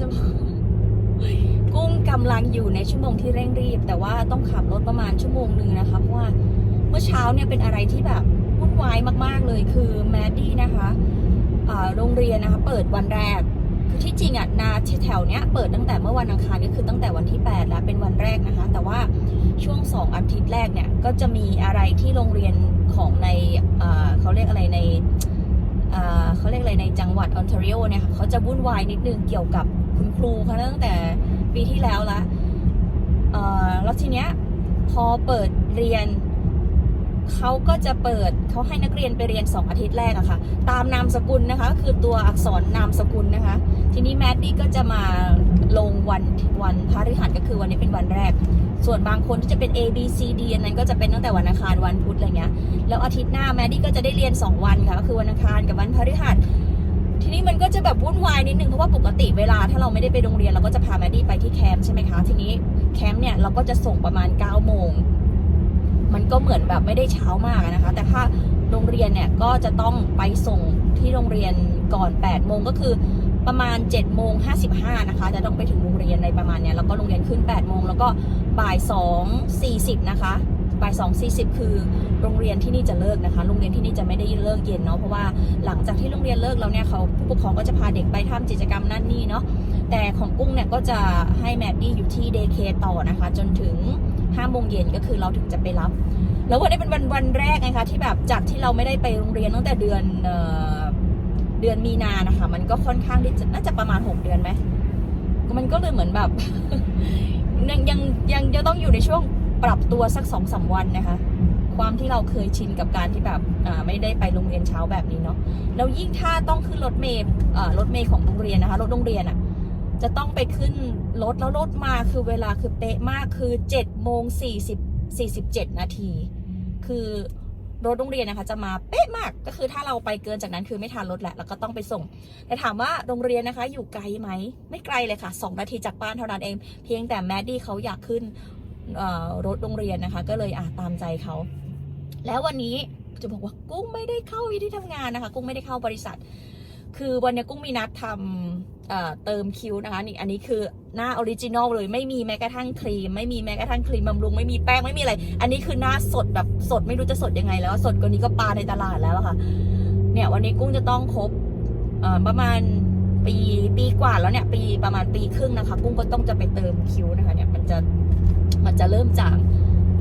จะกุ้งกำลังอยู่ในชั่วโมงที่เร่งรีบ แต่ว่าต้องขับรถประมาณชั่วโมงหนึ่งนะคะ เพราะว่าเมื่อเช้าเนี่ยเป็นอะไรที่แบบวุ่นวายมากๆเลยคือแมดดี้นะคะโรงเรียนนะคะ เปิดวันแรกคือที่จริงอะนาแถวเนี้ยเปิดตั้งแต่เมื่อวันอังคารก็คือตั้งแต่วันที่ 8 แล้วเป็นวันแรกนะคะ แต่ว่าช่วง 2 อาทิตย์แรกเนี่ยก็จะมีอะไรที่โรงเรียนของในเขาเรียกอะไรในเขาเรียกอะไรในจังหวัดออนทริโอเนี่ยค่ะเขาจะวุ่นวายนิดนึงเกี่ยวกับ คุณครูเขาตั้งแต่ปีที่แล้วละเอ่อแล้วทีเนี้ยพอเปิดเรียนเขาก็จะเปิดเขาให้นักเรียนไปเรียน 2 อาทิตย์แรกอะค่ะ ตามนามสกุลนะคะ คือตัวอักษรนามสกุลนะคะ ทีนี้แมดดี้ก็จะมาลงวันวันพฤหัสก็คือวันนี้เป็นวันแรก ส่วนบางคนที่จะเป็น A B C D อันนั้นก็จะเป็นตั้งแต่วันอังคารวันพุธอะไรเงี้ย แล้วอาทิตย์หน้าแมดดี้ก็จะได้เรียน 2 วันค่ะ ก็คือวันอังคารกับวันพฤหัส ทีนี้มันก็จะแบบวุ่นวายนิดนึงเพราะว่าปกติเวลาถ้าเราไม่ได้ไปโรงเรียนเราก็จะพาแมดดี้ไปที่แคมป์ใช่ไหมคะทีนี้แคมป์เนี่ยเราก็จะส่งประมาณ9โมงมันก็เหมือนแบบไม่ได้เช้ามากนะคะ แต่ถ้าโรงเรียนเนี่ยก็จะต้องไปส่งที่โรงเรียนก่อน8โมงก็คือประมาณ7โมง55นะคะ จะต้องไปถึงโรงเรียนในประมาณเนี้ยแล้วก็โรงเรียนขึ้น8โมงแล้วก็บ่าย2 40นะคะ บ่าย2 40คือโรงเรียนที่นี่จะเลิกนะคะ โรงเรียนที่นี่จะไม่ได้เลิกเย็นเนาะ เพราะว่าหลังจากที่โรงเรียนเลิกแล้วเนี่ยเขาผู้ปกครองก็จะพาเด็กไปทำกิจกรรมนั่นนี่เนาะ แต่ของกุ้งเนี่ยก็จะให้แมดดี้อยู่ที่เดย์เคต่อนะคะ จนถึง5โมงเย็นก็คือเราถึงจะไปรับ แล้ววันนี้เป็นวันวันแรกไงคะที่แบบจากที่เราไม่ได้ไปโรงเรียนตั้งแต่เดือนเออเดือนมีนานะคะ มันก็ค่อนข้างที่จะน่าจะประมาณ 6 เดือนไหมมันก็เลยเหมือนแบบยังยังยังจะต้องอยู่ในช่วง ปรับตัวสักสองสามวันนะคะ ความที่เราเคยชินกับการที่แบบอ่าไม่ได้ไปโรงเรียนเช้าแบบนี้เนาะแล้วยิ่งถ้าต้องขึ้นรถเมล์อ่ารถเมล์ของโรงเรียนนะคะรถโรงเรียนอะ่ะจะต้องไปขึ้นรถแล้วรถมาคือเวลาคือเป๊ะมากคือ7โมง40 47นาที คือรถโรงเรียนนะคะ จะมาเป๊ะมากก็คือถ้าเราไปเกินจากนั้นคือไม่ทันรถแหละแล้วก็ต้องไปส่ง แต่ถามว่าโรงเรียนนะคะ อยู่ไกลไหม ไม่ไกลเลยค่ะ 2 นาทีจากบ้านเท่านั้นเอง เพียงแต่แมดดี้เขาอยากขึ้นเอ่อ รถโรงเรียนนะคะ ก็เลยอะตามใจเขา แล้ววันนี้จะบอกว่ากุ้งไม่ได้เข้าที่ทำงานนะคะ กุ้งไม่ได้เข้าบริษัท คือวันนี้กุ้งมีนัดทำเเติมคิวนะคะนี่อันนี้คือหน้าออริจินอลเลยไม่มีแม้กระทั่งครีม ไม่มีแม้กระทั่งครีมบำรุงไม่มีแป้งไม่มีอะไร อันนี้คือหน้าสดแบบสดไม่รู้จะสดยังไง แล้วสดกว่านี้ก็ปลาในตลาดแล้วะค่ะ เนี่ยวันนี้กุ้งจะต้องครบประมาณปีปีกว่าแล้วเนี่ยปีประมาณปีครึ่งนะคะ กุ้งก็ต้องจะไปเติมคิวนะคะ เนี่ยมันจะ มันจะเริ่มจาง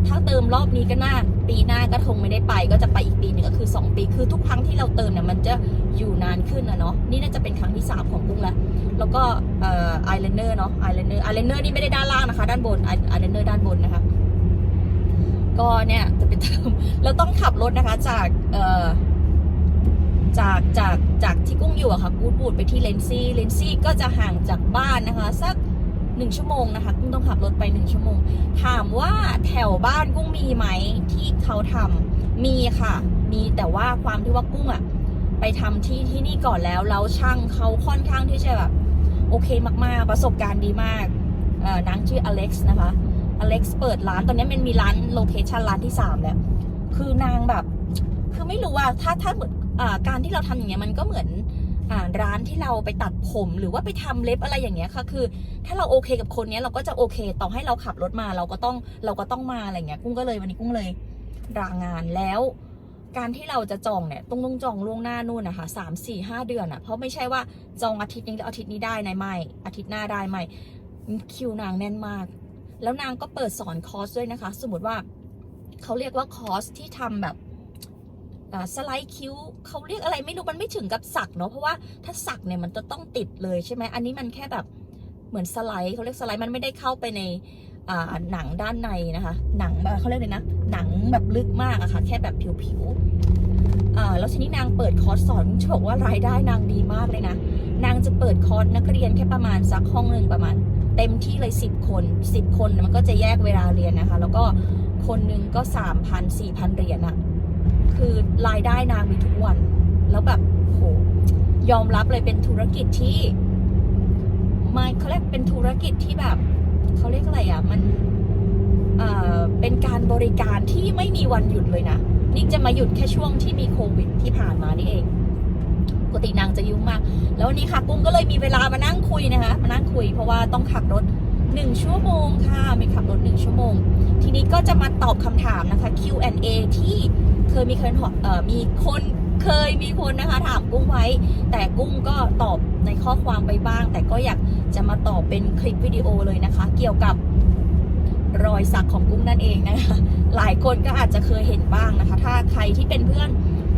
ถ้าเติมรอบนี้ก็น่าปีหน้าก็คงไม่ได้ไป ก็จะไปอีกปีหนึ่งก็คือ 2 ปี คือทุกครั้งที่เราเติมเนี่ยมันจะอยู่นานขึ้นนะเนาะนี่น่าจะเป็นครั้งที่ 3 ของกุ้งแล้วแล้วก็เอ่อไอเลนเนอร์เนาะไอเลนเนอร์ไอเลนเนอร์นี่ไม่ได้ด้านล่างนะคะ ด้านบนไอเลนเนอร์ด้านบนนะคะก็เนี่ยจะไปเติมแล้วต้องขับรถนะคะจากเอ่อจากจากจากที่กุ้งอยู่อะค่ะกูดบูดไปที่เลนซี่เลนซี่ก็จะห่างจากบ้านนะคะ สัก หนึ่งชั่วโมงนะคะกุ้งต้องขับรถไปหนึ่งชั่วโมง ถามว่าแถวบ้านกุ้งมีไหมที่เขาทำมีค่ะ มีแต่ว่าความที่ว่ากุ้งอะไปทำที่ที่นี่ก่อนแล้วแล้วช่างเขาค่อนข้างที่จะแบบโอเคมากๆ ประสบการณ์ดีมากนางชื่ออเล็กซ์นะคะอเล็กซ์เปิดร้านตอนนี้มันมีร้านโลเคชันร้านที่สามแล้ว คือนางแบบ คือไม่รู้ว่าถ้าถ้าเหมือนอการที่เราทำอย่างเงี้ยมันก็เหมือน ร้านที่เราไปตัดผมหรือว่าไปทำเล็บอะไรอย่างเงี้ยค่ะคือ ถ้าเราโอเคกับคนเนี้ยเราก็จะโอเค ต่อให้เราขับรถมาเราก็ต้องเราก็ต้องมาอะไรเงี้ยกุ้งก็เลยวันนี้กุ้งเลยรางานแล้ว การที่เราจะจองเนี่ยต้องต้องจองล่วงหน้านู่นนะคะสามสี่ห้าเดือนอะเพราะไม่ใช่ว่าจองอาทิตย์นี้แล้วอาทิตย์นี้ได้ในไม่อาทิตย์หน้าได้ไม่คิวนางแน่นมาก แล้วนางก็เปิดสอนคอร์สด้วยนะคะ สมมติว่าเขาเรียกว่าคอร์สที่ทำแบบ สไลด์คิ้วเขาเรียกอะไรไม่รู้มันไม่ถึงกับสักเนาะเพราะว่าถ้าสักเนี่ยมันจะต้องติดเลยใช่ไหมอันนี้มันแค่แบบเหมือนสไลด์เขาเรียกสไลด์มันไม่ได้เข้าไปในหนังด้านในนะคะ หนังเขาเรียกเลยนะ หนังแบบลึกมากอะค่ะ แค่แบบผิวๆแล้วทีนี้นางเปิดคอร์สสอนจะบอกว่ารายได้นางดีมากเลยนะ นางจะเปิดคอร์สนักเรียนแค่ประมาณสักห้องหนึ่งประมาณ เต็มที่เลย 10 คน 10 คนมันก็จะแยกเวลาเรียนนะคะ แล้วก็คนหนึ่งก็ 3,000 4,000 เหรียญอะ คือรายได้นางมีทุกวัน แล้วแบบโหยอมรับเลยเป็นธุรกิจที่ไม่เขาเรียกเป็นธุรกิจที่แบบเขาเรียกอะไรอะมันเอ่อเป็นการบริการที่ไม่มีวันหยุดเลยนะนี่จะมาหยุดแค่ช่วงที่มีโควิดที่ผ่านมานี่เองปกตินางจะยุ่งมาก แล้ววันนี้ค่ะกุ้งก็เลยมีเวลามานั่งคุยนะคะ มานั่งคุยเพราะว่าต้องขับรถ1ชั่วโมงค่ะมีขับรถ1ชั่วโมง ทีนี้ก็จะมาตอบคำถามนะคะ Q&A ที่ ยมีคนเอ่อมีคนเคยมีคนนะคะถามกุ้งไว้ แต่กุ้งก็ตอบในข้อความไปบ้าง แต่ก็อยากจะมาตอบเป็นคลิปวิดีโอเลยนะคะ เกี่ยวกับรอยสักของกุ้งนั่นเองนะคะ หลายคนก็อาจจะเคยเห็นบ้างนะคะ ถ้าใครที่เป็นเพื่อน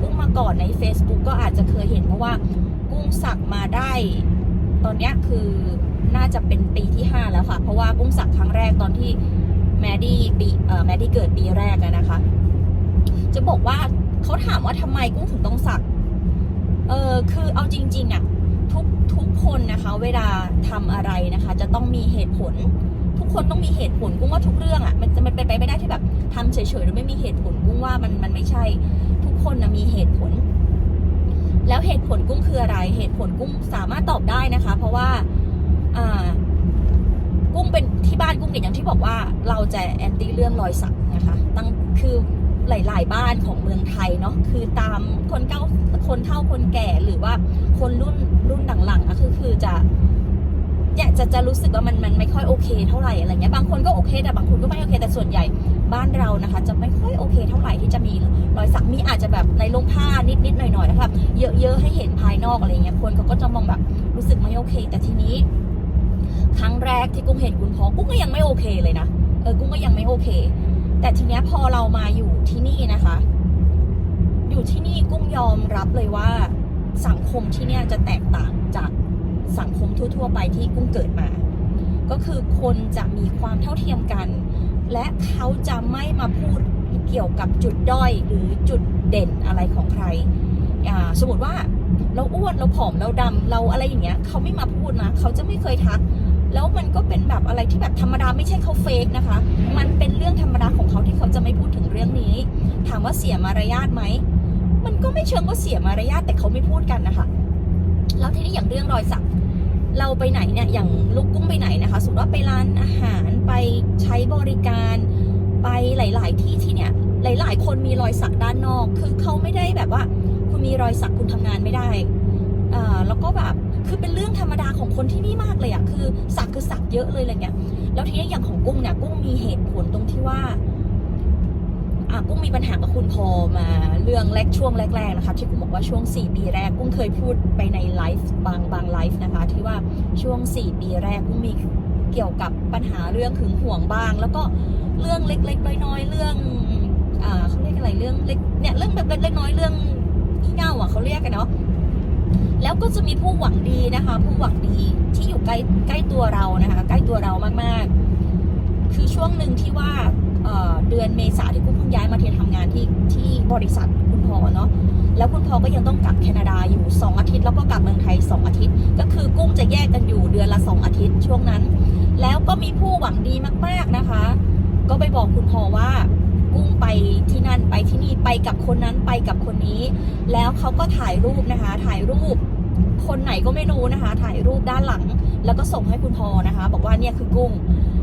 กุ้งมาก่อนใน Facebook ก็อาจจะเคยเห็นเพราะว่ากุ้งสักมาได้ ตอนนี้คือน่าจะเป็นปีที่ 5 แล้วค่ะ เพราะว่ากุ้งสักครั้งแรกตอนที่แมดดี้ปีเอ่อแมดดี้เกิดปีแรกนะคะ จะบอกว่าเขาถามว่าทำไมกุ้งถึงต้องสัก เออคือเอาจริง ๆอะทุกทุกคนนะคะ เวลาทำอะไรนะคะ จะต้องมีเหตุผล ทุกคนต้องมีเหตุผลกุ้งว่าทุกเรื่องอะมันจะมันเป็นไปไม่ได้ที่แบบทำเฉยๆโดยไม่มีเหตุผลกุ้งว่ามันมันไม่ใช่ ทุกคนนะมีเหตุผล แล้วเหตุผลกุ้งคืออะไร เหตุผลกุ้งสามารถตอบได้นะคะ เพราะว่าอ่ากุ้งเป็นที่บ้านกุ้งเนี่ยอย่างที่บอกว่าเราจะแอนตี้เรื่องรอยสักนะคะ ตั้งคือ หลาย ๆ บ้านของเมืองไทยเนาะคือตามคนเก้าคนเฒ่าคนแก่หรือว่าคนรุ่นรุ่นหลังๆอะคือคือจะเนี่ยจะจะรู้สึกว่ามันมันไม่ค่อยโอเคเท่าไหร่อะไรเงี้ยบางคนก็โอเค แต่บางคนก็ไม่โอเค แต่ส่วนใหญ่บ้านเรานะคะ จะไม่ค่อยโอเคเท่าไหร่ที่จะมีรอยสักมีอาจจะแบบในลงผ้านิดๆหน่อยๆนะครับเยอะๆให้เห็นภายนอกอะไรเงี้ยคนเขาก็จะมองแบบรู้สึกไม่โอเค แต่ทีนี้ ครั้งแรกที่กุ้งเห็นคุณพ่อกุ้งก็ยังไม่โอเคเลยนะเออกุ้งก็ยังไม่โอเค แต่ทีเนี้ยพอเรามาอยู่ที่นี่นะคะ อยู่ที่นี่กุ้งยอมรับเลยว่าสังคมที่เนี่ยจะแตกต่างจากสังคมทั่ว ๆ ไปที่กุ้งเกิดมา ก็คือคนจะมีความเท่าเทียมกัน และเขาจะไม่มาพูดเกี่ยวกับจุดด้อยหรือจุดเด่นอะไรของใครอ่าสมมติว่าเราอ้วนเราผอมเราดำเราอะไรอย่างเงี้ยเขาไม่มาพูดนะเขาจะไม่เคยทัก แล้วมันก็เป็นแบบอะไรที่แบบธรรมดาไม่ใช่เขาเฟกนะคะ มันเป็นเรื่องธรรมดาของเขาที่เขาจะไม่พูดถึงเรื่องนี้ ถามว่าเสียมารยาทไหม มันก็ไม่เชิงว่าเสียมารยาทแต่เขาไม่พูดกันนะคะ แล้วทีนี้อย่างเรื่องรอยสัก เราไปไหนเนี่ย อย่างลูกกุ้งไปไหนนะคะ สมมติว่าไปร้านอาหารไปใช้บริการ ไปหลาย ๆ ที่ที่เนี่ย หลาย ๆ คนมีรอยสักด้านนอก คือเขาไม่ได้แบบว่า คุณมีรอยสักคุณทำงานไม่ได้ แล้วก็แบบ คือเป็นเรื่องธรรมดาของคนที่นี่มากเลยอะคือสักคือสักเยอะเลยอะไรเงี้ย แล้วทีนี้อย่างของกุ้งเนี่ยกุ้งมีเหตุผลตรงที่ว่าอะกุ้งมีปัญหากับคุณพอมาเรื่องแรกช่วงแรกๆนะคะที่กุ้งบอกว่าช่วง 4 ปีแรกกุ้งเคยพูดไปในไลฟ์บางบางไลฟ์นะคะ ที่ว่าช่วง 4 ปีแรกกุ้งมีเกี่ยวกับปัญหาเรื่องหึงห่วงบ้าง แล้วก็เรื่องเล็กๆน้อยๆเรื่องอ่าเขาเรียกอะไรเรื่องเล็กเนี่ยเรื่องแบบเล็กๆน้อยๆเรื่องงี่เง่าอะเขาเรียกกันเนาะ แล้วก็จะมีผู้หวังดีนะคะ ผู้หวังดีที่อยู่ใกล้ใกล้ตัวเรานะคะ ใกล้ตัวเรามากๆ คือช่วงหนึ่งที่ว่าเเดือนเมษาที่กุ้งเพิ่งย้ายมาเทียนทำงานที่ที่บริษัทคุณพ่อเนาะแล้วคุณพ่อก็ยังต้องกลับแคนาดาอยู่ 2 อาทิตย์ แล้วก็กลับเมืองไทย 2 อาทิตย์ ก็คือกุ้งจะแยกกันอยู่เดือนละ 2 อาทิตย์ช่วงนั้น แล้วก็มีผู้หวังดีมากๆนะคะ ก็ไปบอกคุณพ่อว่า กุ้งไปที่นั่นไปที่นี่ไปกับคนนั้นไปกับคนนี้ แล้วเขาก็ถ่ายรูปนะคะ ถ่ายรูปคนไหนก็ไม่รู้นะคะ ถ่ายรูปด้านหลัง แล้วก็ส่งให้คุณพอนะคะ บอกว่าเนี่ยคือกุ้ง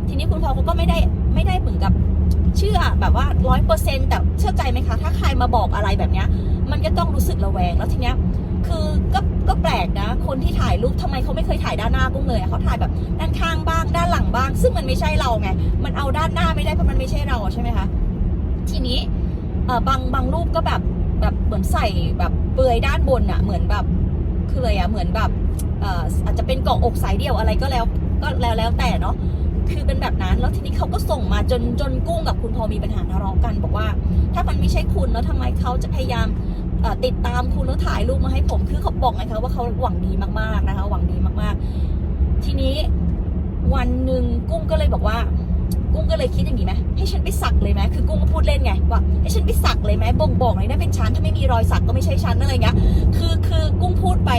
ทีนี้คุณพอเขาก็ไม่ได้ไม่ได้เหมือนกับเชื่อแบบว่าร้อยเปอร์เซ็นต์แต่เชื่อใจไหมคะ ถ้าใครมาบอกอะไรแบบเนี้ย มันก็ต้องรู้สึกระแวงแล้วทีเนี้ยคือก็ก็แปลกนะ คนที่ถ่ายรูปทำไมเขาไม่เคยถ่ายด้านหน้ากุ้งเลยเขาถ่ายแบบด้านข้างบ้างด้านหลังบ้าง ซึ่งมันไม่ใช่เราไงมันเอาด้านหน้าไม่ได้เพราะมันไม่ใช่เราใช่ไหมคะ ทีนี้เออบางบางรูปก็แบบแบบเหมือนใส่แบบเปลือยด้านบนอะเหมือนแบบคืออะไรอะเหมือนแบบเอออาจจะเป็นกาะอกสายเดียวอะไรก็แล้วก็แล้วแล้วแต่เนาะคือเป็นแบบนั้นแล้วทีนี้เขาก็ส่งมาจนจนกุ้งกับคุณพอมีปัญหาทะเลาะกัน บอกว่า ถ้ามันไม่ใช่คุณแล้วทำไมเขาจะพยายามติดตามคุณแล้วถ่ายรูปมาให้ผมคือเขาบอกไงคะว่าเขาหวังดีมากๆนะคะ หวังดีมากๆ ทีนี้วันหนึ่งกุ้งก็เลยบอกว่า กุ้งก็เลยคิดอย่างนี้ไหมให้ฉันไปสักเลยไหมคือกุ้งก็พูดเล่นไงว่าให้ฉันไปสักเลยไหมบ่งบอกเลยนะเป็นฉันถ้าไม่มีรอยสักก็ไม่ใช่ฉันอะไรเงี้ยคือคือกุ้งพูดไป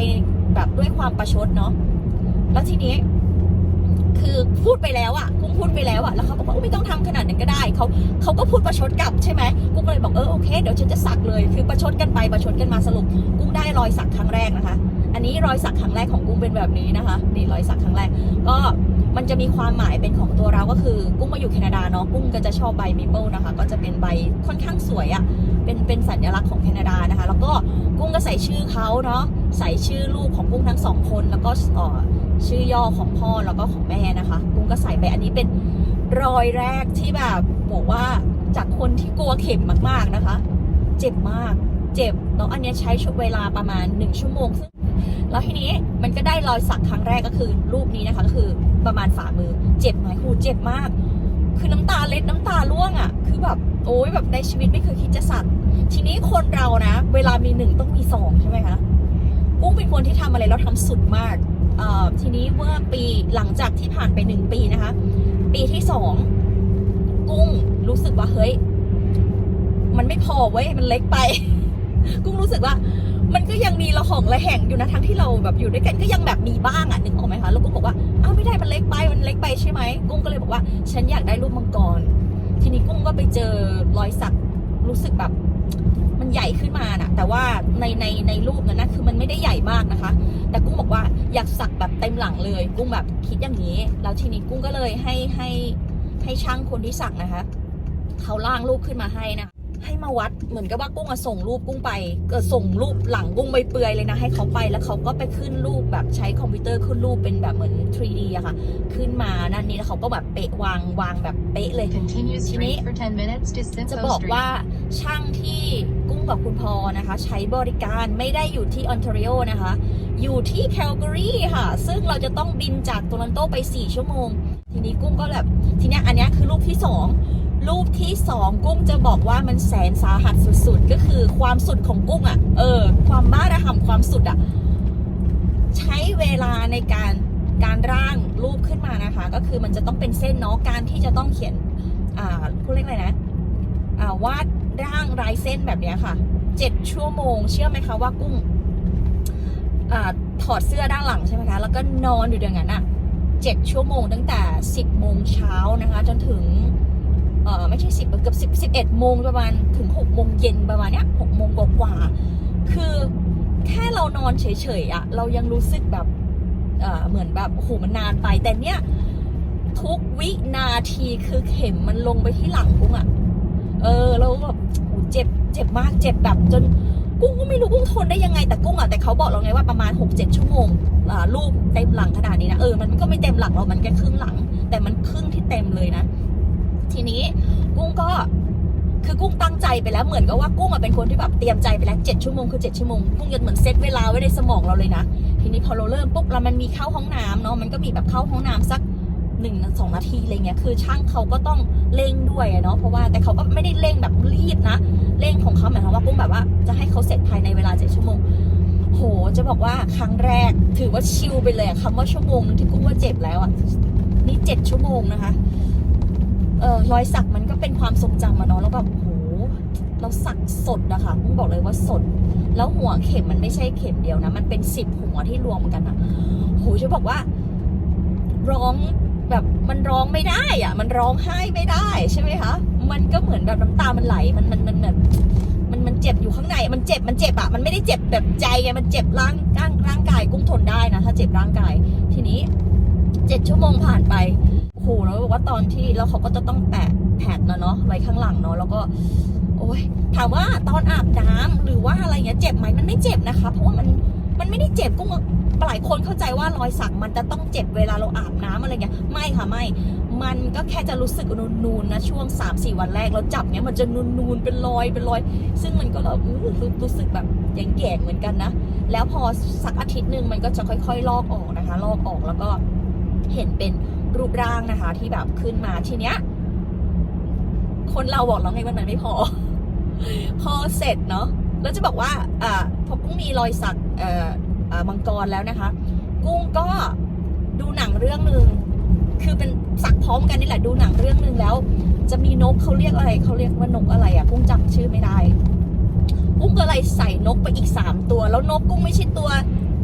แบบด้วยความประชดเนาะแล้วทีนี้คือพูดไปแล้วอะกุ้งพูดไปแล้วอะแล้วเขาบอกว่าไม่ต้องทำขนาดนั้นก็ได้เขาเขาก็พูดประชดกลับใช่ไหมกุ้งก็เลยบอกเออโอเคเดี๋ยวฉันจะสักเลย คือประชดกันไปประชดกันมาสรุป กุ้งได้รอยสักครั้งแรกนะคะ อันนี้รอยสักครั้งแรกของกุ้งเป็นแบบนี้นะคะ นี่รอยสักครั้งแรกก็ มันจะมีความหมายเป็นของตัวเราก็คือ กุ้งมาอยู่แคนาดาเนาะกุ้งก็จะชอบใบเมเปิลนะคะ ก็จะเป็นใบค่อนข้างสวยอะ่ะเป็นเป็นสัญลักษณ์ของแคนาดานะคะ แล้วก็กุ้งก็ใส่ชื่อเขาเนาะใส่ชื่อลูกของกุ้งทั้งสองคน แล้วก็ชื่อย่อของพ่อแล้วก็ของแม่นะคะ กุ้งก็ใส่ไปอันนี้เป็นรอยแรกที่แบบบอกว่าจากคนที่กลัวเข็มมากๆนะคะ เจ็บมากเจ็บแล้วอันนี้ใช้ช่วงเวลาประมาณหนึ่งชั่วโมงซึ่ง แล้วทีนี้มันก็ได้รอยสักครั้งแรกก็คือรูปนี้นะคะก็คือประมาณฝ่ามือเจ็บไหมครูเจ็บมาก คือน้ำตาเล็ดน้ำตาร่วงอะ่ะ คือแบบโอ้ยแบบในชีวิตไม่เคยคิดจะสักทีนี้คนเรานะ เวลามีหนึ่งต้องมีสองใช่ไหมคะกุ้งเป็นคนที่ทำอะไรแล้วทำสุดมากทีนี้เมื่อปีหลังจากที่ผ่านไปหนึ่งปีนะคะ ปีที่สองกุ้งรู้สึกว่าเฮ้ย มันไม่พอเว้ยมันเล็กไป กุ้งรู้สึกว่า มันก็ยังมีระหองระแหงอยู่นะทั้งที่เราแบบอยู่ด้วยกันก็ยังแบบมีบ้างอะนึกออกไหมคะแล้วกุ้งบอกว่าอ้าวไม่ได้มันเล็กไปมันเล็กไปใช่ไหมกุ้งก็เลยบอกว่า ฉันอยากได้รูปมังกร ทีนี้กุ้งก็ไปเจอรอยสักรู้สึกแบบมันใหญ่ขึ้นมาน่ะ แต่ว่าในในในรูปนั้นนะคือมันไม่ได้ใหญ่มากนะคะ แต่กุ้งบอกว่าอยากสักแบบเต็มหลังเลย กุ้งแบบคิดอย่างนี้ แล้วทีนี้กุ้งก็เลยให้ให้ให้ช่างคนที่สักนะคะ เขาล่างรูปขึ้นมาให้นะ ให้มาวัดเหมือนกับว่ากุ้งอะส่งรูปกุ้งไปเกิดส่งรูปหลังกุ้งไปเปลือยเลยนะ ให้เขาไปแล้วเขาก็ไปขึ้นรูปแบบใช้คอมพิวเตอร์ขึ้นรูปเป็นแบบเหมือน 3D อะค่ะ ขึ้นมานั่นนี่แล้วเขาก็แบบเป๊ะวางวางแบบเป๊ะเลย Continue Sini, straight for 10 minutes to จะ Simcoe บอก Street. ว่าช่างที่กุ้งกับคุณพอนะคะ ใช้บริการไม่ได้อยู่ที่ออนทาริโอนะคะ อยู่ที่แคลการีค่ะ ซึ่งเราจะต้องบินจากโตลอนโตไป 4 ชั่วโมง ทีนี้กุ้งก็แบบทีเนี้ยอันเนี้ยคือรูปที่ 2 รูปที่2กุ้งจะบอกว่ามันแสนสาหัสสุดๆ ก็คือความสุดของกุ้งอะ่ะ เออ ความบ้าระห่ำความสุดอะ่ะ ใช้เวลาในการการร่างรูปขึ้นมานะคะ ก็คือมันจะต้องเป็นเส้นเนาะการที่จะต้องเขียน อ่าพูดเรียกอะไรนะ อ่าวาดร่างลายเส้นแบบเนี้ยค่ะเจ็ดชั่วโมง เชื่อไหมคะว่ากุ้งอ่าถอดเสื้อด้านหลังใช่ไหมคะ แล้วก็นอนอยู่อย่างนั้นอะเจ็ดชั่วโมงตั้งแต่สิบโมงเช้านะคะ จนถึง เออไม่ใช่สิบเกือบสิบสิบเอ็ดโมงประมาณถึงหกโมงเย็นประมาณเนี้ยหกโมงกว่าคือแค่เรานอนเฉยๆอะเรายังรู้สึกแบบเออเหมือนแบบโอ้โหมันนานไปแต่เนี้ยทุกวินาทีคือเข็มมันลงไปที่หลังกุ้งอะเออแล้วแบบโอ้เจ็บเจ็บมากเจ็บแบบจนกุ้งก็ไม่รู้กุ้งทนได้ยังไงแต่กุ้งอะแต่เขาบอกเราไงว่าประมาณ6กเจ็ดชั่วโมงลูกเต็มหลังขนาดนี้นะเออมันก็ไม่เต็มหลังเรามันแค่ครึ่งหลัง แต่มันครึ่งที่เต็มเลยนะ ทีนี้กุ้งก็คือกุ้งตั้งใจไปแล้วเหมือนกับว่ากุ้งอะเป็นคนที่แบบเตรียมใจไปแล้วเจ็ดชั่วโมงคือเจ็ดชั่วโมงกุ้งยังเหมือนเซตเวลาไว้ในสมองเราเลยนะ ทีนี้พอเราเริ่มปุ๊บแล้วมันมีเข้าห้องน้ำเนาะมันก็มีแบบเข้าห้องน้ำสักหนึ่งสองนาทีอะไรเงี้ยคือช่างเขาก็ต้องเร่งด้วยเนาะเพราะว่าแต่เขาก็ไม่ได้เร่งแบบรีบนะเร่งของเขาหมายความว่ากุ้งแบบว่าจะให้เขาเสร็จภายในเวลาเจ็ดชั่วโมงโหจะบอกว่าครั้งแรกถือว่าชิลไปเลยอะคำว่าชั่วโมงนึงที่กุ้งว่าเจ็บแล้วอะนี่เจ็ดชั่วโมงนะคะ เออรอยสักมันก็เป็นความทรงจำอะเนาะแล้วแบบโหเราสักสดนะคะกุ้งบอกเลยว่าสด แล้วหัวเข็มมันไม่ใช่เข็มเดียวนะ มันเป็นสิบหัวที่รวมกันอะโหจะบอกว่า ร้องแบบมันร้องไม่ได้อะมันร้องไห้ไม่ได้ใช่ไหมคะ มันก็เหมือนแบบน้ำตามันไหล มันมันมันแบบมันมันเจ็บอยู่ข้างใน มันเจ็บ มันเจ็บอะมันไม่ได้เจ็บแบบใจไง มันเจ็บร่างร่างร่างกาย กุ้งทนได้นะ ถ้าเจ็บร่างกาย ทีนี้เจ็ดชั่วโมงผ่านไป โอ้โหแล้วบอกว่าตอนที่แล้วเขาก็จะต้องแปะแผ่นนะเนาะไว้ข้างหลังเนาะแล้วก็ โอ้ยถามว่าตอนอาบน้ำหรือว่าอะไรเงี้ยเจ็บไหมมันไม่เจ็บนะคะ เพราะว่ามันมันไม่ได้เจ็บกุ้งหลายคนเข้าใจว่ารอยสักมันจะต้องเจ็บเวลาเราอาบน้ำอะไรเงี้ยไม่ค่ะไม่ มันก็แค่จะรู้สึกนูนๆนะช่วง3าสี่วันแรกเราจับเนี้ยมันจะนูนๆเป็นรอยเป็นรอย ซึ่งมันก็แบบอื้อรู้รู้สึกแบบแยงๆเหมือนกันนะ แล้วพอสักอาทิตย์หนึ่งมันก็จะค่อยๆ ลอกออกนะคะ ลอกออกแล้วก็เห็นเป็น รูปร่างนะคะ ที่แบบขึ้นมาทีเนี้ย คนเราบอกแล้วไงว่ามันไม่พอ พอเสร็จเนาะแล้วจะบอกว่าอ่าพอกุ้งมีรอยสักเอ่ออ่ามังกรแล้วนะคะ กุ้งก็ดูหนังเรื่องหนึ่งคือเป็นสักพร้อมกันนี่แหละดูหนังเรื่องหนึ่งแล้ว จะมีนกเขาเรียกอะไรเขาเรียกว่านกอะไรอะ่ะกุ้งจำชื่อไม่ได้กุ้งก็เลยใส่นกไปอีกสามตัว แล้วนกกุ้งไม่ใช่ตัว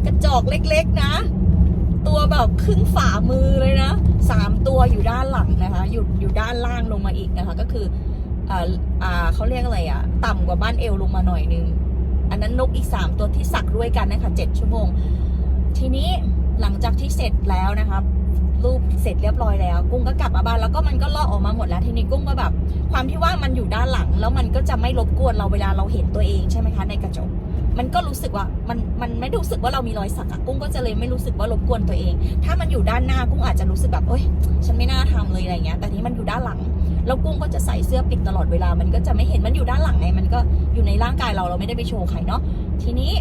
กระจอกเล็ก ๆ นะ ตัวแบบครึ่งฝ่ามือเลยนะสามตัวอยู่ด้านหลังนะคะ อยู่อยู่ด้านล่างลงมาอีกนะคะ ก็คืออ่าอ่าเขาเรียกอะไรอะ่ะต่ำกว่าบ้านเอวลงมาหน่อยนึง อันนั้นนกอีกสามตัวที่สักด้วยกันนะคะเจ็ดชั่วโมง ทีนี้หลังจากที่เสร็จแล้วนะคะรูปเสร็จเรียบร้อยแล้ว กุ้งก็กลับมาบ้านแล้วก็มันก็ลอกออกมาหมดแล้วทีนี้กุ้งก็แบบ ความที่ว่ามันอยู่ด้านหลัง แล้วมันก็จะไม่รบกวนเราเวลาเราเห็นตัวเองใช่ไหมคะในกระจก มันก็รู้สึกว่ามันมันไม่รู้สึกว่าเรามีรอยสักอะกุ้งก็จะเลยไม่รู้สึกว่ารบกวนตัวเอง ถ้ามันอยู่ด้านหน้ากุ้งอาจจะรู้สึกแบบเอ้ยฉันไม่น่าทำเลยอะไรเงี้ยแต่ทีนี้มันอยู่ด้านหลังแล้วกุ้งก็จะใส่เสื้อปิดตลอดเวลา มันก็จะไม่เห็นมันอยู่ด้านหลังไงมันก็อยู่ในร่างกายเราเราไม่ได้ไปโชว์ใครเนาะทีนี้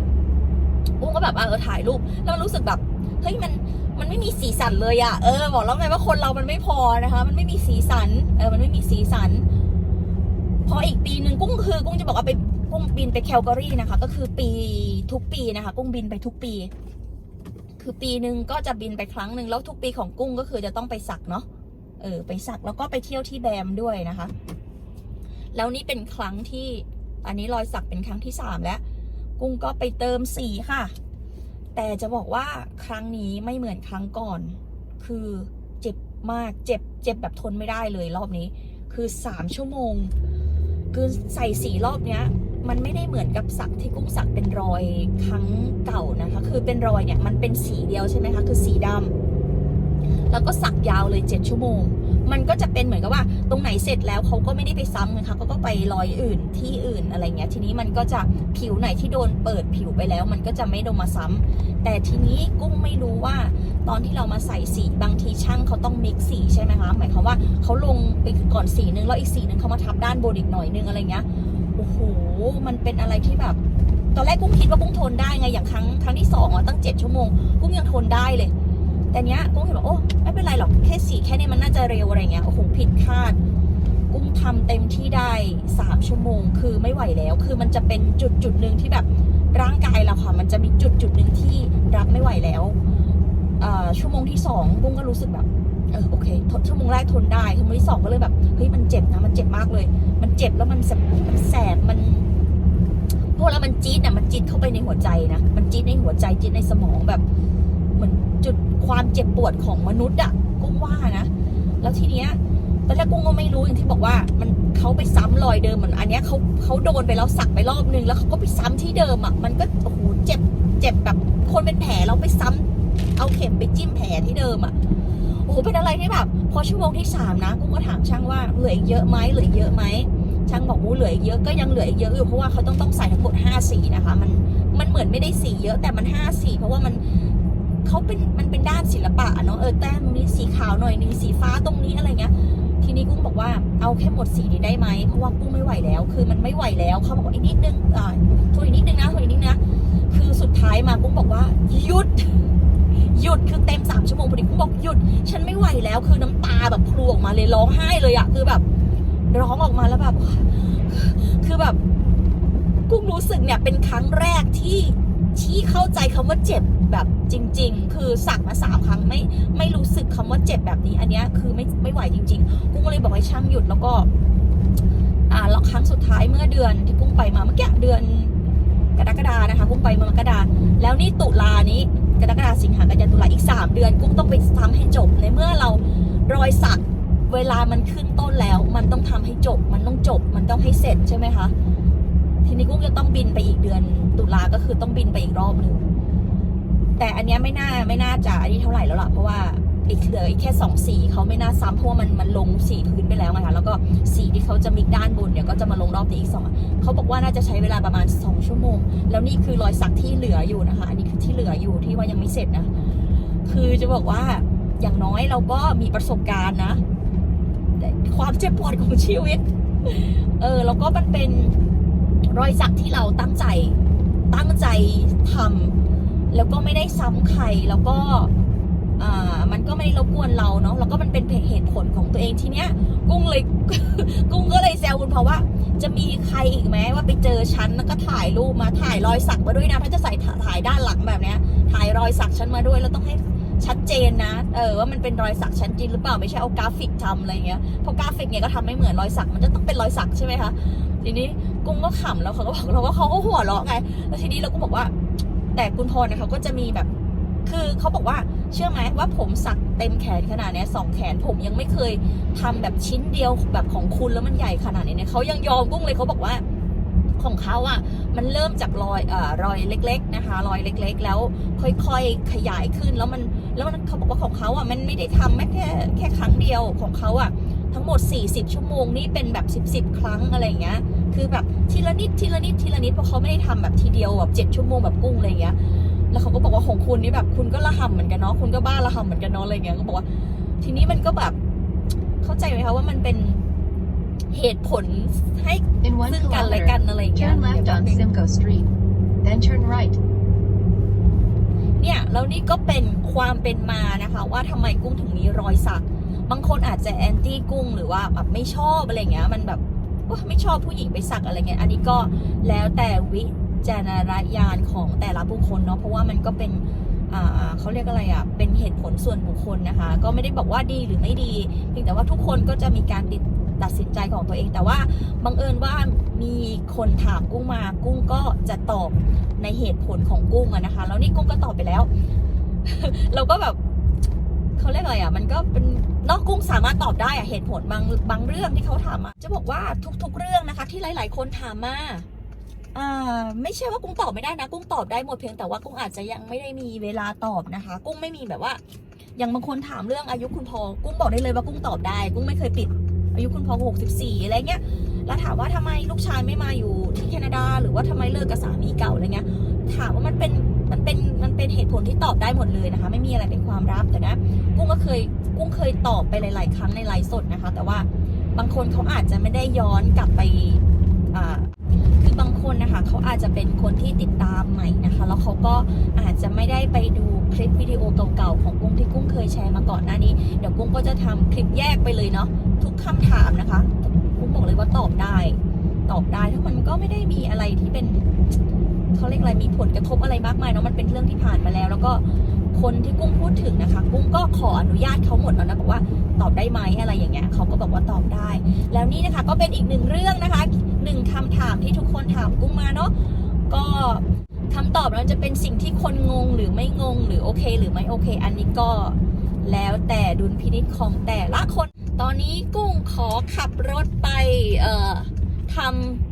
กุ้งก็แบบเออถ่ายรูปแล้วมันรู้สึกแบบเฮ้ยมันมันไม่มีสีสันเลยอะเออบอกแล้วไงว่าคนเรามันไม่พอนะคะ มันไม่มีสีสันเออมันไม่มีสีสัน พออีกปีหนึ่งกุ้งคือกุ้งจะบอกว่าไป กุ้งบินไปแคลการีนะคะ ก็คือปีทุกปีนะคะ กุ้งบินไปทุกปี คือปีหนึ่งก็จะบินไปครั้งหนึ่งแล้วทุกปีของกุ้งก็คือจะต้องไปสักเนาะเออไปสักแล้วก็ไปเที่ยวที่แบมด้วยนะคะ แล้วนี่เป็นครั้งที่อันนี้รอยสักเป็นครั้งที่สามแล้ว กุ้งก็ไปเติมสีค่ะ แต่จะบอกว่าครั้งนี้ไม่เหมือนครั้งก่อน คือเจ็บมากเจ็บเจ็บแบบทนไม่ได้เลยรอบนี้ คือสามชั่วโมง คือใส่สีรอบเนี้ย มันไม่ได้เหมือนกับสักที่กุ้งสักเป็นรอยครั้งเก่านะคะ คือเป็นรอยเนี่ยมันเป็นสีเดียวใช่ไหมคะคือสีดำแล้วก็สักยาวเลยเจ็ดชั่วโมง มันก็จะเป็นเหมือนกับว่า ตรงไหนเสร็จแล้วเขาก็ไม่ได้ไปซ้ำนะคะเขาก็ไปรอยอื่นที่อื่นอะไรเงี้ยทีนี้มันก็จะผิวไหนที่โดนเปิดผิวไปแล้ว มันก็จะไม่โดนมาซ้ำแต่ทีนี้กุ้งไม่รู้ว่าตอนที่เรามาใส่สีบางทีช่างเขาต้องมิกสีใช่ไหมคะหมายความว่าเขาลงไปก่อนสีนึงแล้วอีกสีนึงเขามาทับด้านบนอีกหน่อยนึงอะไรเงี้ยโอ้โห มันเป็นอะไรที่แบบ ตอนแรกกุ้งคิดว่ากุ้งทนได้ไงอย่างครั้งครั้งที่สองอะตั้งเจ็ดชั่วโมงกุ้งยังทนได้เลย แต่เนี้ยกุ้งเห็นว่าโอ้ไม่เป็นไรหรอกแค่สี่แค่นี้มันน่าจะเร็วอะไรเงี้ยโอ้โหผิดคาด กุ้งทำเต็มที่ได้สามชั่วโมง คือไม่ไหวแล้ว คือมันจะเป็นจุดจุดหนึ่งที่แบบร่างกายเราค่ะ มันจะมีจุดจุดหนึ่งที่รับไม่ไหวแล้วชั่วโมงที่สองกุ้งก็รู้สึกแบบเออโอเคชั่วโมงแรกทนได้ชั่วโมงที่สองก็เลยแบบเฮ้ยมันเจ็บนะมันเจ็บมากเลย มันเจ็บแล้วมันแสบมันแสบมัน พวกแล้วมันจี๊ดอะมันจี๊ดเข้าไปในหัวใจนะมันจี๊ดในหัวใจจี๊ดในสมองแบบเหมือนจุดความเจ็บปวดของมนุษย์อะกุ้งว่านะ แล้วทีเนี้ยตอนแรกกุ้งก็ไม่รู้อย่างที่บอกว่ามันเขาไปซ้ำรอยเดิมเหมือนอันเนี้ยเขาเขาโดนไปแล้วสักไปรอบนึงแล้วเขาก็ไปซ้ำที่เดิมอะมันก็โอ้โหเจ็บเจ็บแบบคนเป็นแผลแล้วไปซ้ำเอาเข็มไปจิ้มแผลที่เดิมอะโอ้โหเป็นอะไรที่แบบพอชั่วโมงที่สามนะกุ้งก็ถามช่างว่าเหลืออีกเยอะไหมเหลืออีกเยอะไหม ช่างบอกว่าเหลืออีกเยอะก็ยังเหลืออีกเยอะอยู่เพราะว่าเขาต้องต้องใส่ทั้งหมดห้าสีนะคะ มันมันเหมือนไม่ได้สีเยอะแต่มันห้าสีเพราะว่ามันเขาเป็นมันเป็นด้านศิลปะเนาะเออแต้มนี้สีขาวหน่อยนึงสีฟ้าตรงนี้อะไรเงี้ย ทีนี้กุ้งบอกว่าเอาแค่หมดสีนี้ได้ไหมเพราะว่ากุ้งไม่ไหวแล้ว คือมันไม่ไหวแล้วเขาบอกว่าอีกนิดนึงอ่าทนอีกนิดนึงนะทนอีกนิดนึงนะคือสุดท้ายมากุ้งบอกว่าหยุดหยุดคือเต็มสามชั่วโมงพอดีกุ้งบอกหยุด ฉันไม่ไหวแล้วคือน้ำตาแบบพลูออกมาเลยร้องไห้เลยอะคือแบบ ร้องออกมาแล้วแบบ คือแบบ กุ้งรู้สึกเนี่ยเป็นครั้งแรกที่ที่เข้าใจคำว่าเจ็บแบบจริง ๆ คือสักมาสามครั้งไม่ไม่รู้สึกคำว่าเจ็บแบบนี้ อันเนี้ยคือไม่ไม่ไหวจริง ๆ กุ้งก็เลยบอกให้ช่างหยุดแล้วก็ อ่าแล้วครั้งสุดท้ายเมื่อเดือนที่กุ้งไปมาเมื่อกี้เดือนกรกฎานะคะกุ้งไปเมื่อกรกฎาแล้วนี่ตุลานี้กรกฎาสิงหากันยาตุลาอีก 3 เดือนกุ้งต้องไปทำให้จบในเมื่อเรารอยสักเวลามันขึ้น มันต้องทำให้จบ มันต้องจบ มันต้องให้เสร็จใช่ไหมคะ ทีนี้กุ้งจะต้องบินไปอีกเดือนตุลาก็คือต้องบินไปอีกรอบหนึ่ง แต่อันนี้ไม่น่าไม่น่าจะอันนี้เท่าไหร่แล้วล่ะ เพราะว่าอีกเหลืออีกแค่สองสีเขาไม่น่าซ้ำเพราะว่ามันมันลงสีพื้นไปแล้วไงคะแล้วก็สีที่เขาจะมิกด้านบนเนี่ยก็จะมาลงรอบนี้อีกสองเขาบอกว่าน่าจะใช้เวลาประมาณสองชั่วโมง แล้วนี่คือรอยสักที่เหลืออยู่นะคะ อันนี้คือที่เหลืออยู่ที่ว่ายังไม่เสร็จนะ คือจะบอกว่าอย่างน้อยเราก็มีประสบการณ์นะ ความเจ็บปวดของชีวิต เออ แล้วก็มันเป็นรอยสักที่เราตั้งใจตั้งใจทำแล้วก็ไม่ได้ซ้ำใครแล้วก็อ่ามันก็ไม่ได้รบกวนเราเนาะแล้วก็มันเป็นเหตุผลของตัวเองทีเนี้ย กุ้งเลยกุ้งก็เลยแซวคุณเพราะว่า จะมีใครอีกไหมว่าไปเจอฉันแล้วก็ถ่ายรูปมาถ่ายรอยสักมาด้วยนะถ้าจะใส่ถ่ายด้านหลังแบบเนี้ยถ่ายรอยสักฉันมาด้วยแล้วต้องให้ ชัดเจนนะ เออว่ามันเป็นรอยสักฉันจริงหรือเปล่าไม่ใช่เอากราฟิกทำอะไรเงี้ยเพราะกราฟิกเนี่ยก็ทำไม่เหมือนรอยสักมันจะต้องเป็นรอยสักใช่ไหมคะทีนี้กุ้งก็ขำแล้วเขาก็บอกเราว่าเขาก็หัวเราะไงแล้วทีนี้เราก็บอกว่า แต่คุณพรเนี่ยเขาก็จะมีแบบ คือเขาบอกว่าเชื่อไหมว่าผมสักเต็มแขนขนาดนี้สองแขนผมยังไม่เคยทำแบบชิ้นเดียวแบบของคุณแล้วมันใหญ่ขนาดนี้เนี่ยเขายังยอมกุ้งเลยเขาบอกว่า ของเขาอะมันเริ่มจากรอยเอ่อรอยเล็ก ๆ นะคะรอยเล็ก ๆ แล้วค่อยๆขยายขึ้นแล้วมันแล้วมันเขาบอกว่าของเขาอะมันไม่ได้ทำแค่แค่แค่ครั้งเดียวของเขาอะทั้งหมด 40 ชั่วโมงนี่เป็นแบบ 10 10 ครั้งอะไรอย่างเงี้ย คือแบบทีละนิดทีละนิดทีละนิดเพราะเขาไม่ได้ทำแบบทีเดียวแบบ7ชั่วโมงแบบกุ้งอะไรอย่างเงี้ย แล้วเขาก็บอกว่าของคุณนี่แบบคุณก็ระห่ำเหมือนกันเนาะคุณก็บ้าระห่ำเหมือนกันเนาะอะไรเงี้ยก็บอกว่า ทีนี้มันก็แบบเข้าใจไหมคะว่ามันเป็น เหตุผลให้ In one ซึ่งกันและ kilometer, กันอะไรอย่างเงี้ย turn left on Simcoe Street. Then turn right. เนี่ยแล้วนี่ก็เป็นความเป็นมานะคะ ว่าทำไมกุ้งถึงมีรอยสัก บางคนอาจจะแอนตี้กุ้งหรือว่าแบบไม่ชอบอะไรเงี้ย มันแบบว่าไม่ชอบผู้หญิงไปสักอะไรเงี้ย อันนี้ก็แล้วแต่วิจารณญาณของแต่ละบุคคลเนาะ เพราะว่ามันก็เป็นอ่าเขาเรียกอะไรอะ เป็นเหตุผลส่วนบุคคลนะคะ ก็ไม่ได้บอกว่าดีหรือไม่ดี เพียงแต่ว่าทุกคนก็จะมีการติด ตัดสินใจของตัวเอง แต่ว่าบังเอิญว่ามีคนถามกุ้งมา กุ้งก็จะตอบในเหตุผลของกุ้งอะนะคะ แล้วนี่กุ้งก็ตอบไปแล้ว เราก็แบบเขาเรียกอะไรอะมันก็เป็นนอกกุ้งสามารถตอบได้อะเหตุผลบางบางเรื่องที่เขาถามมาจะบอกว่าทุก ๆ เรื่องนะคะ ที่หลาย ๆ คนถามมาอ่าไม่ใช่ว่ากุ้งตอบไม่ได้นะ กุ้งตอบได้หมดเพียงแต่ว่ากุ้งอาจจะยังไม่ได้มีเวลาตอบนะคะ กุ้งไม่มีแบบว่า อย่างบางคนถามเรื่องอายุคุณพ่อกุ้งบอกได้เลยว่ากุ้งตอบได้ กุ้งไม่เคยปิด อายุคุณพ่อหกสิบสี่อะไรเงี้ยแล้วถามว่าทำไมลูกชายไม่มาอยู่ที่แคนาดา หรือว่าทำไมเลิกกับสามีเก่าอะไรเงี้ย ถามว่ามันเป็นมันเป็นมันเป็นเหตุผลที่ตอบได้หมดเลยนะคะ ไม่มีอะไรเป็นความลับแต่นะกุ้งก็เคยกุ้งเคยตอบไปหลาย ๆ ครั้งในไลฟ์สดนะคะ แต่ว่าบางคนเขาอาจจะไม่ได้ย้อนกลับไปอ่าคือบางคนนะคะเขาอาจจะเป็นคนที่ติดตามใหม่นะคะ แล้วเขาก็อาจจะไม่ได้ไปดู คลิปวิดีโอเก่าๆของกุ้งที่กุ้งเคยแชร์มาก่อนหน้านี้ เดี๋ยวกุ้งก็จะทำคลิปแยกไปเลยเนาะทุกคำถามนะคะ กุ้งบอกเลยว่าตอบได้ ตอบได้ถ้ามันก็ไม่ได้มีอะไรที่เป็นเขาเรียกอะไรมีผลกระทบอะไรมากมายเนาะมันเป็นเรื่องที่ผ่านมาแล้ว แล้วก็คนที่กุ้งพูดถึงนะคะ กุ้งก็ขออนุญาตเขาหมดแล้วนะบอกว่าตอบได้ไหมอะไรอย่างเงี้ยเขาก็บอกว่าตอบได้ แล้วนี่นะคะก็เป็นอีกหนึ่งเรื่องนะคะหนึ่งคำถามที่ทุกคนถามกุ้งมาเนาะก็ คำตอบนั้นจะเป็นสิ่งที่คนงงหรือไม่งง หรือโอเค หรือไม่โอเค อันนี้ก็แล้วแต่ดุลพินิจของแต่ละคน ตอนนี้กุ้งขอขับรถไปเอ่อท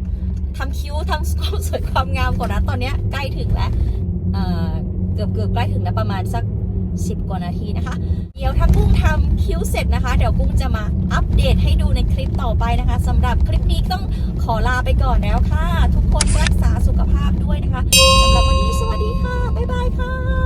ำทำคิ้วทำความสวยความงามก่อนนะ ตอนนี้ใกล้ถึงแล้วเอ่อเกือบเกือบใกล้ถึงแล้วประมาณสัก 10 กว่านาทีนะคะ เดี๋ยวถ้ากุ้งทำคิ้วเสร็จนะคะ เดี๋ยวกุ้งจะมาอัปเดตให้ดูในคลิปต่อไปนะคะสำหรับคลิปนี้ต้องขอลาไปก่อนแล้วค่ะ ทุกคนรักษาสุขภาพด้วยนะคะสำหรับวันนี้สวัสดีค่ะ บ๊ายบายค่ะ